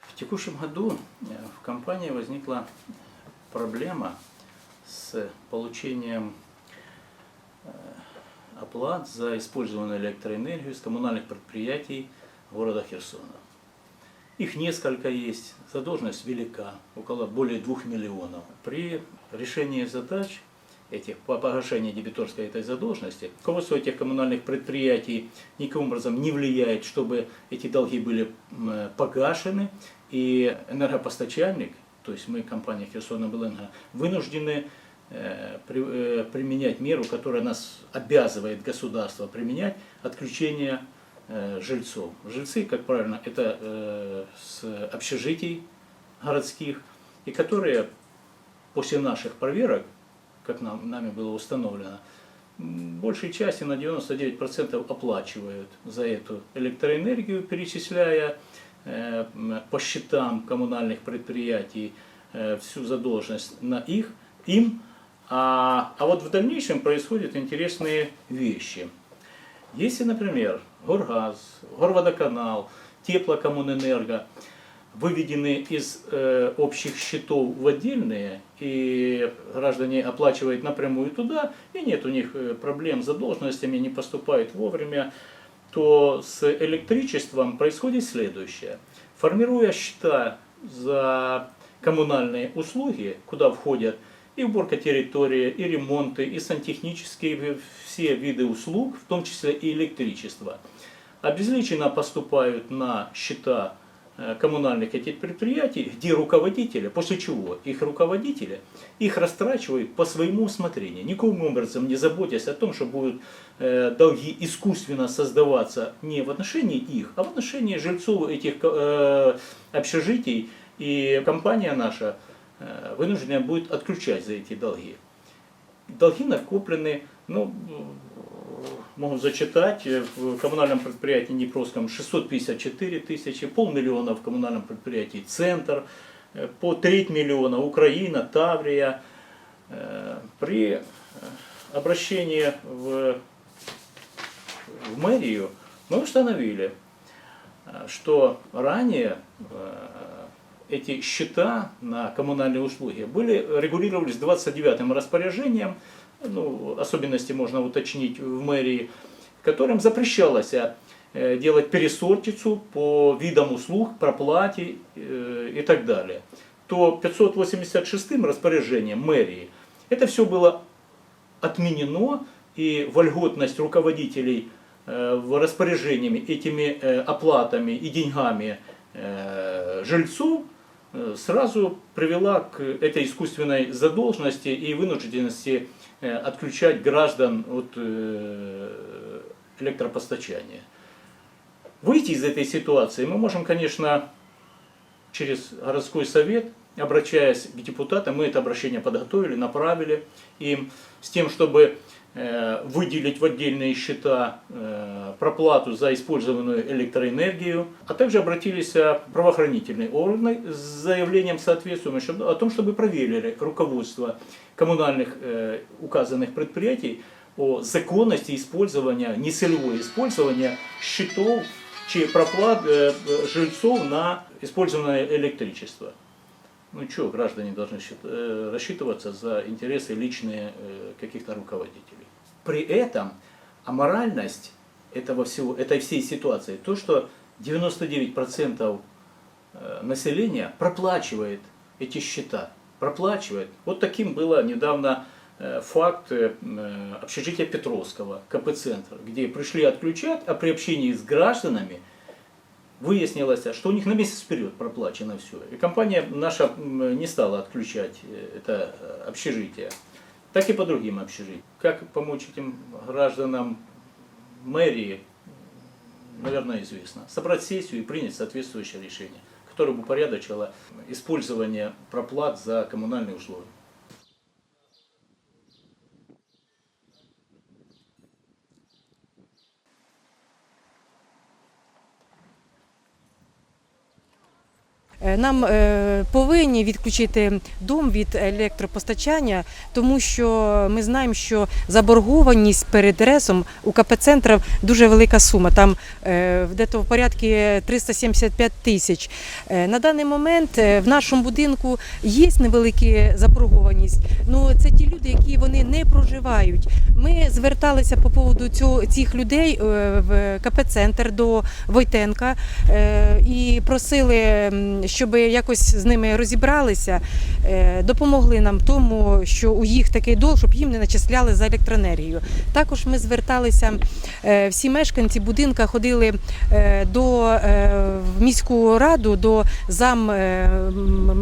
В текущем году э, в компании возникла проблема с получением э, оплат за использованную электроэнергию с коммунальных предприятий города Херсона. Их несколько есть, задолженность велика, около более 2 миллионов. При решении задач этих по погашению дебиторской этой задолженности, руководство этих коммунальных предприятий никаким образом не влияет, чтобы эти долги были э, погашены, и энергопостачальник, то есть мы, компания Херсонобленерго, вынуждены э, э, применять меру, которая нас обязывает государство применять, отключение жильцов. Жильцы, как правильно, это с общежитий городских, и которые после наших проверок, как нам, нами было установлено, большей части на 99% оплачивают за эту электроэнергию, перечисляя э, по счетам коммунальных предприятий э, всю задолженность на их, им, а, а вот в дальнейшем происходят интересные вещи. Если, например, Горгаз, Горводоканал, Теплокоммунэнерго выведены из э, общих счетов в отдельные, и граждане оплачивают напрямую туда, и нет у них э, проблем с задолженностями, не поступают вовремя, то с электричеством происходит следующее. Формируя счета за коммунальные услуги, куда входят и уборка территории, и ремонты, и сантехнические все виды услуг, в том числе и электричество, обезличенно поступают на счета коммунальных этих предприятий, где руководители, после чего их руководители их растрачивают по своему усмотрению, никаким образом не заботясь о том, что будут э, долги искусственно создаваться не в отношении их, а в отношении жильцов этих э, общежитий, и компания наша э, вынуждена будет отключать за эти долги. Долги накоплены, ну, могу зачитать, в коммунальном предприятии Днепровском 654 тысячи, полмиллиона в коммунальном предприятии Центр, э, по треть миллиона Украина, Таврия. Э, При э, обращении в, в мэрию мы установили, что ранее эти счета на коммунальные услуги были регулировались 29-м распоряжением, ну, особенности можно уточнить в мэрии, которым запрещалось э, делать пересортицу по видам услуг, проплате э, и так далее. То 586-м распоряжением мэрии это все было отменено, и вольготность руководителей э, в распоряжениями этими оплатами и деньгами жильцов э, сразу привела к этой искусственной задолженности и вынужденности отключать граждан от э, электропостачания. Выйти из этой ситуации мы можем, конечно, через городской совет, обращаясь к депутатам, мы это обращение подготовили, направили им с тем, чтобы э, выделить в отдельные счета э, проплату за использованную электроэнергию, а также обратились правоохранительные органы с заявлением соответствующим о том, чтобы проверили руководство коммунальных э, указанных предприятий о законности использования, нецелевое использование счетов чи проплат э, э, жильцов на использованное электричество. Ну что, граждане должны э, рассчитываться за интересы личные каких-то руководителей. При этом аморальность этого всего, этой всей ситуации, то, что 99% э, населения проплачивает эти счета, проплачивает. Вот таким было недавно факт э, э, общежития Петровского, КП-центр, где пришли отключать, а при общении с гражданами выяснилось, что у них на месяц вперед проплачено все. И компания наша не стала отключать э, это э, общежитие. Так и по другим общежитиям. Как помочь этим гражданам мэрии, наверное, известно. Собрать сессию и принять соответствующее решение, которое бы упорядочило использование проплат за коммунальные услуги. Нам е, повинні відключити дом від електропостачання, тому що ми знаємо, що заборгованість перед РЕСом у КП «Центр» дуже велика сума. Там е, десь в порядку 375 тисяч. Е, На даний момент в нашому будинку є невелика заборгованість. Ну це ті люди, які вони не проживають. Ми зверталися по поводу цього цих людей в КП «Центр» до Войтенка і просили, м, щоб якось з ними розібралися, е, допомогли нам тому, що у їх такий долг, щоб їм не начисляли за електроенергію. Також ми зверталися, е, всі мешканці будинка ходили е, до міську раду, до зам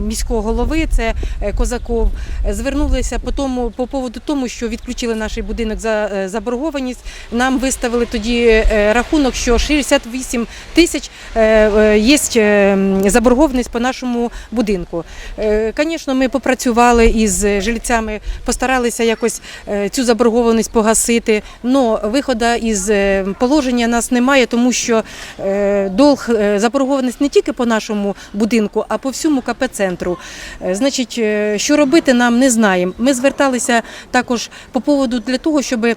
міського голови, це Козаков. Звернулися по тому по поводу тому, що відключили наш будинок за заборгованість. Нам виставили тоді рахунок, що 68 тисяч є заборгованість по нашому будинку. Звісно, ми попрацювали із жильцями, постаралися якось е, цю заборгованість погасити. але виходу із е, положення нас немає, тому що е, долг е, заборгованість не тільки по нашому будинку, а по всьому КП центру. Е, Значить, е, що робити, нам не знаємо. Ми зверталися також по поводу для того, щоб е,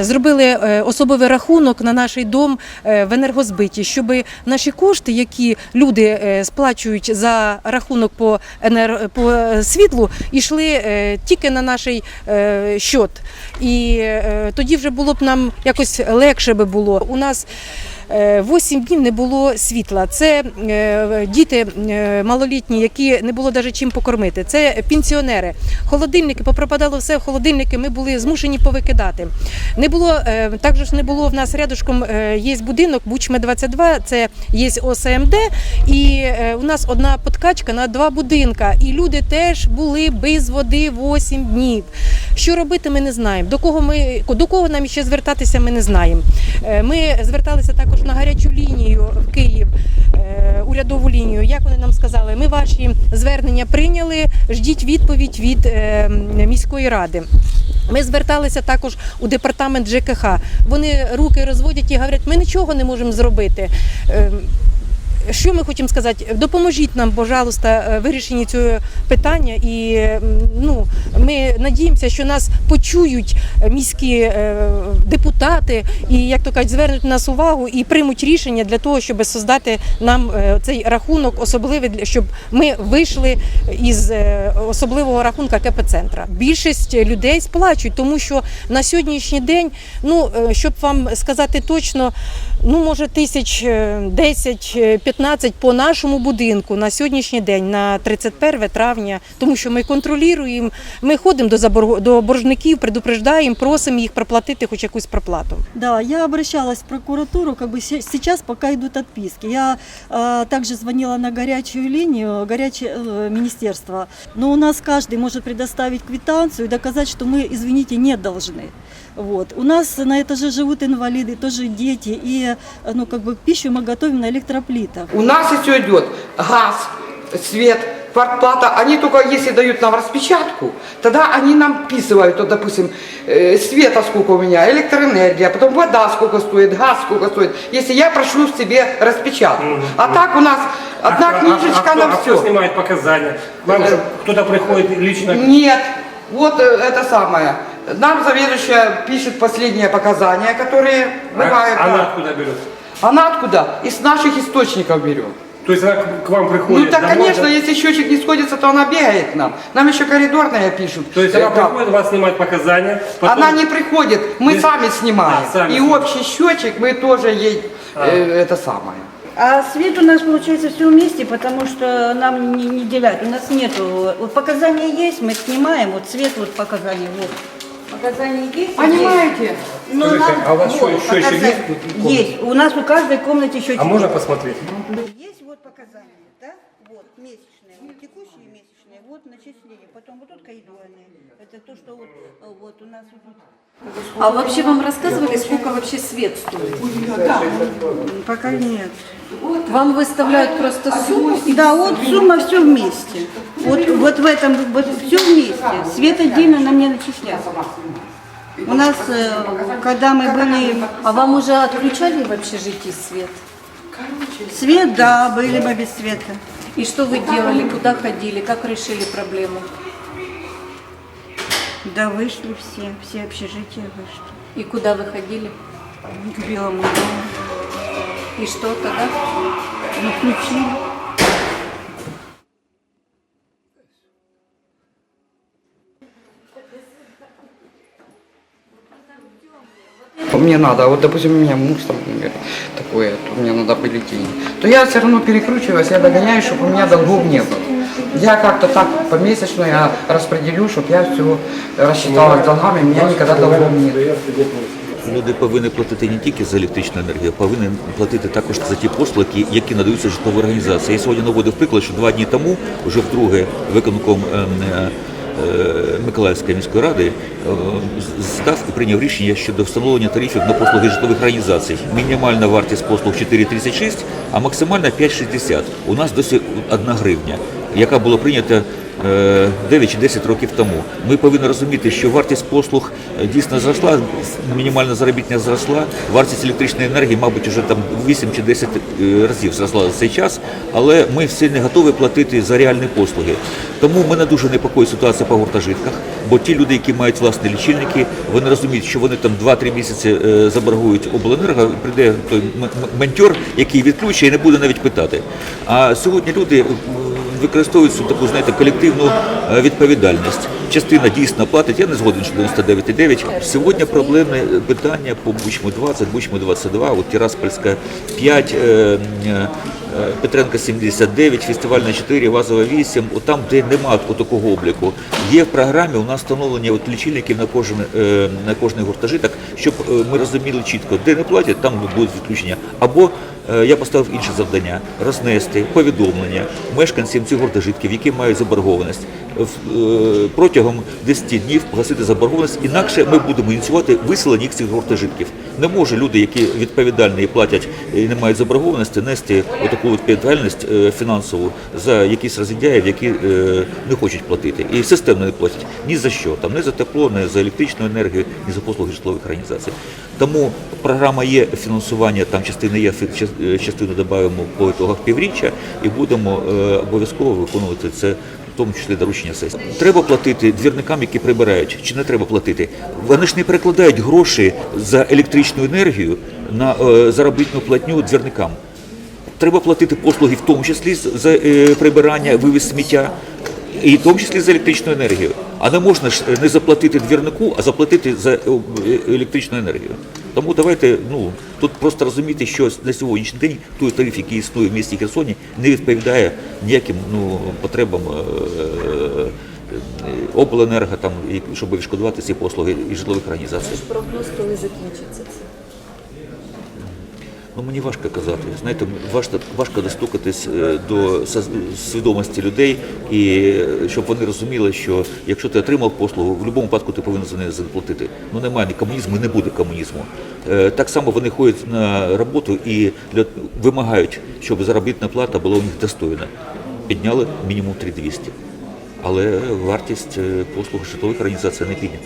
зробили е, особовий рахунок на наш дом е, в енергозбиті, щоб наші кошти, які люди е, сплачують за рахунок по енер... по е, світлу, йшли е, тільки на наш щот. І е, тоді вже було б нам якось легше би було. У нас е, 8 днів не було світла. Це е, діти е, малолітні, які не було навіть чим покормити. Це пенсіонери. Холодильники попропадало все в холодильники. Ми були змушені повикидати. Не було е, також не було в нас рядышком е, є будинок Бучме 22, це є ОСМД, і е, у нас одна подкачка на два будинка. І люди теж були без води 8 днів. Що робити, ми не знаємо. До кого ми до кого нам ще звертатися, ми не знаємо. Е, Ми зверталися також на гарячу лінію в Київ. е, Урядову лінію, як вони нам сказали, ми ваші звернення прийняли. Ждіть відповідь від е, міської ради. Ми зверталися також у департамент ЖКХ. Вони руки розводять і говорять, ми нічого не можемо зробити. Що ми хочемо сказати? Допоможіть нам, пожалуйста, е, вирішенні цього питання, і ну ми надіємося, що нас почують е, міські е, депутати, і як то кажуть, звернуть нас увагу і приймуть рішення для того, щоб создати нам цей рахунок, особливий щоб ми вийшли із особливого рахунка кп центра Більшість людей сплачують, тому що на сьогоднішній день, ну щоб вам сказати точно, ну може тисяч 10-15 15 по нашому будинку на сьогоднішній день, на 31 травня, тому що ми контролюємо, ми ходимо до заборг... до боржників, предупреждаємо, просимо їх проплатити хоч якусь проплату. Да, я обращалась в прокуратуру, как бы сейчас пока идут отписки. Я а, также звонила на горячую линию, горячее э, министерство. Но у нас каждый может предоставить квитанцию и доказать, что мы, извините, не должны. Вот. У нас на этаже живут инвалиды, тоже дети, и э, ну, как бы пищу мы готовим на электроплитах. У нас все идет газ, свет, квартплата. Они только если дают нам распечатку, тогда они нам вписывают, вот, допустим, э, света сколько у меня, электроэнергия, потом вода сколько стоит, газ сколько стоит. Если я прошу себе распечатку. А так у нас одна а, книжечка а, а на кто, а кто все. снимает показания? Вам же кто-то приходит лично. Нет, вот э, это самое. Нам заведующая пишет последние показания, которые бывают. А, она да. откуда берет? Она откуда? Из наших источников берет. То есть она к вам приходит Ну так, домой, конечно, да? если счетчик не сходится, то она бегает к нам. Нам еще коридорная пишут. То есть она приходит, вас снимает показания, потом... Она не приходит, мы Вы- сами снимаем. А, сами И снимаете. общий счетчик мы тоже ей э, это самое. А свет у нас получается все вместе, потому что нам не, не делят. У нас нету. Вот показания есть, мы снимаем. Вот цвет вот показания. Вот. Показания есть. Понимаете? Но Скажите, нам- а у вас вот, счё- еще показания. есть? Есть. У нас у каждой комнате счетчик. А можно посмотреть? Есть Вот начисления. Потом вот тут коридорные. Это то, что вот, вот у нас тут. А вообще вам рассказывали, сколько вообще свет стоит? М, Пока нет. Вам выставляют просто сумму? Да, вот сумма все вместе. Вот, вот в этом, вот все вместе. Свет отдельно нам не начисляют. У нас, э, когда мы были... А вам уже отключали в общежитии свет? Свет, да, были мы без света. И что вы делали, куда ходили, как решили проблему? Да вышли все, все общежития вышли. И куда вы ходили? К Белому дому. И что тогда? Ну, включили. Мне надо, а вот, допустим, у меня муж там, например, такое, то мне надо были деньги. То я все равно перекручиваюсь, я догоняю, чтобы у меня долгов не было. Я как-то так помесячно я распределю, чтобы я все рассчитала с долгами, у меня никогда долгов нет. Люди повинні платити не тільки за електричну енергію, а повинні платити також за ті послуги, які надаються житловій організації. Я сьогодні наводив приклад, що два дні тому, вже вдруге, виконком ем, е, е, Миколаївської міської ради е, здав і прийняв рішення щодо встановлення тарифів на послуги житлових організацій. Мінімальна вартість послуг 4,36, а максимальна 5,60. У нас досі 1 гривня, яка була прийнята е, 9 чи 10 років тому. Ми повинні розуміти, що вартість послуг е, дійсно зросла, мінімальна заробітня зросла, вартість електричної енергії, мабуть, вже там 8 чи 10 е, разів зросла за цей час, але ми всі не готові платити за реальні послуги. Тому мене дуже непокоїть ситуація по гуртожитках, бо ті люди, які мають власні лічильники, вони розуміють, що вони там 2-3 місяці е, заборгують обленерго, прийде той м- м- який відключить і не буде навіть питати. А сьогодні люди е, використовують цю таку, знаєте, колективну е, відповідальність. Частина дійсно платить, я не згоден, що 99,9. Сьогодні проблемне питання по Бучму 20, Бучму 22, от Тираспольська 5, е, е, Петренка 79, фестивальна 4, Вазова 8, от там, де немає такого обліку. Є в програмі у нас встановлення от лічильників на кожен, е, на кожний гуртожиток, щоб е, ми розуміли чітко, де не платять, там будуть відключення. Або е, я поставив інше завдання рознести повідомлення мешканцям цих гуртожитків, які мають заборгованість, в- е, протягом 10 днів погасити заборгованість, інакше ми будемо ініціювати виселення їх цих гуртожитків. Не може люди, які відповідальні і платять і не мають заборгованості, нести отаку відповідальність е, фінансову за якісь розідяїв, які е, не хочуть платити. І системно не платять ні за що, там, ні за тепло, ні за електричну енергію, ні за послуги житлових організацій. Тому програма є фінансування, там частина є, е, частину додаємо по ітогах півріччя і будемо е, обов'язково виконувати це. В тому числі доручення сесії. Треба платити двірникам, які прибирають, чи не треба платити? Вони ж не перекладають гроші за електричну енергію на е, заробітну платню двірникам. Треба платити послуги, в тому числі за прибирання, вивіз сміття, і в тому числі за електричну енергію. А не можна ж не заплатити двірнику, а заплатити за е, е, електричну енергію. Тому давайте ну тут просто розуміти, що на сьогоднішній день той тариф, який існує в місті Херсоні, не відповідає ніяким ну потребам. е, е, Обленерго там, щоб відшкодувати ці послуги і житлових організацій. Прогноз, коли закінчиться це. Ну мені важко казати. Знаєте, важко, важко достукатись е, до свідомості людей, і е, щоб вони розуміли, що якщо ти отримав послугу, в будь-якому випадку ти повинен за неї заплатити. Ну немає ні комунізму, не буде комунізму. Е, Так само вони ходять на роботу і вимагають, щоб заробітна плата була у них достойна. Підняли мінімум 3200. Але вартість послуг житлових організацій не піднята.